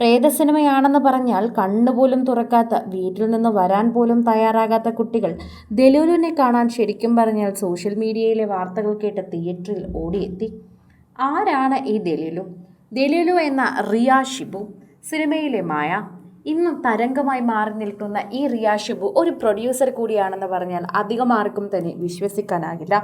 പ്രേത സിനിമയാണെന്ന് പറഞ്ഞാൽ കണ്ണുപോലും തുറക്കാത്ത വീട്ടിൽ നിന്ന് വരാൻ പോലും തയ്യാറാകാത്ത കുട്ടികൾ ദലൂലുവിനെ കാണാൻ ശരിക്കും പറഞ്ഞാൽ സോഷ്യൽ മീഡിയയിലെ വാർത്തകൾ കേട്ട് തിയേറ്ററിൽ ഓടിയെത്തി. ആരാണ് ഈ ദലൂലു? ദലൂലു എന്ന റിയ ഷിബു സിനിമയിലെ മായ ഇന്നും തരംഗമായി മാറി നിൽക്കുന്ന ഈ റിയ ഷിബു ഒരു പ്രൊഡ്യൂസർ കൂടിയാണെന്ന് പറഞ്ഞാൽ അധികം ആർക്കും തന്നെ വിശ്വസിക്കാനാകില്ല.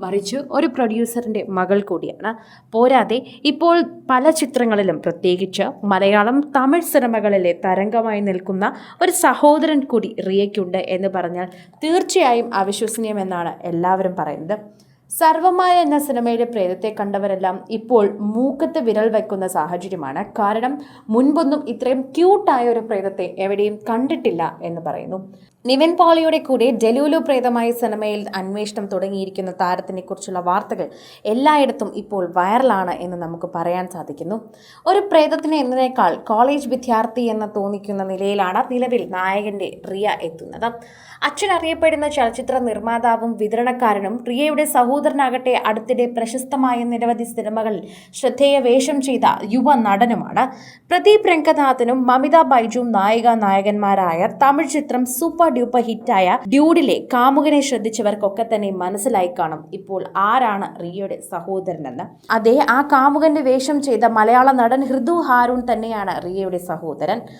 മറിച്ച് ഒരു പ്രൊഡ്യൂസറിന്റെ മകൾ കൂടിയാണ്. പോരാതെ ഇപ്പോൾ പല ചിത്രങ്ങളിലും പ്രത്യേകിച്ച് മലയാളം തമിഴ് സിനിമകളിലെ തരംഗമായി നിൽക്കുന്ന ഒരു സഹോദരൻ കൂടി റിയയ്ക്കുണ്ട് എന്ന് പറഞ്ഞാൽ തീർച്ചയായും അവിശ്വസനീയമെന്നാണ് എല്ലാവരും പറയുന്നത്. സർവമായ എന്ന സിനിമയുടെ പ്രേതത്തെ കണ്ടവരെല്ലാം ഇപ്പോൾ മൂക്കത്ത് വിരൽ വയ്ക്കുന്ന സാഹചര്യമാണ്. കാരണം മുൻപൊന്നും ഇത്രയും ക്യൂട്ടായ ഒരു പ്രേതത്തെ എവിടെയും കണ്ടിട്ടില്ല എന്ന് പറയുന്നു. നിവിൻ പോളിയുടെ കൂടെ ഡെലുലു പ്രേതമായ സിനിമയിൽ അന്വേഷണം തുടങ്ങിയിരിക്കുന്ന താരത്തിനെ കുറിച്ചുള്ള വാർത്തകൾ എല്ലായിടത്തും ഇപ്പോൾ വൈറലാണ് എന്ന് നമുക്ക് പറയാൻ സാധിക്കുന്നു. ഒരു പ്രേതത്തിന് എന്നതിനേക്കാൾ കോളേജ് വിദ്യാർത്ഥി എന്ന് തോന്നിക്കുന്ന നിലയിലാണ് നിലവിൽ നായകന്റെ റിയ എത്തുന്നത്. അച്ഛൻ അറിയപ്പെടുന്ന ചലച്ചിത്ര നിർമ്മാതാവും വിതരണക്കാരനും റിയയുടെ സഹോദരനാകട്ടെ അടുത്തിടെ പ്രശസ്തമായ നിരവധി സിനിമകളിൽ ശ്രദ്ധേയ വേഷം ചെയ്ത യുവ നടനുമാണ്. പ്രദീപ് രംഗനാഥനും മമിത ബൈജുവും നായിക നായകന്മാരായ തമിഴ് ചിത്രം സൂപ്പർ ഡ്യൂപ്പർ ഹിറ്റായ ഡ്യൂഡിലെ കാമുകനെ ശ്രദ്ധിച്ചവർക്കൊക്കെ തന്നെ മനസ്സിലായി കാണും. ഇപ്പോൾ ആരാണ് റിയയുടെ സഹോദരനെന്ന്? അതെ ആ കാമുകന്റെ വേഷം ചെയ്ത മലയാള നടൻ ഹൃദു ഹാരൂൺ തന്നെയാണ് റിയയുടെ സഹോദരൻ.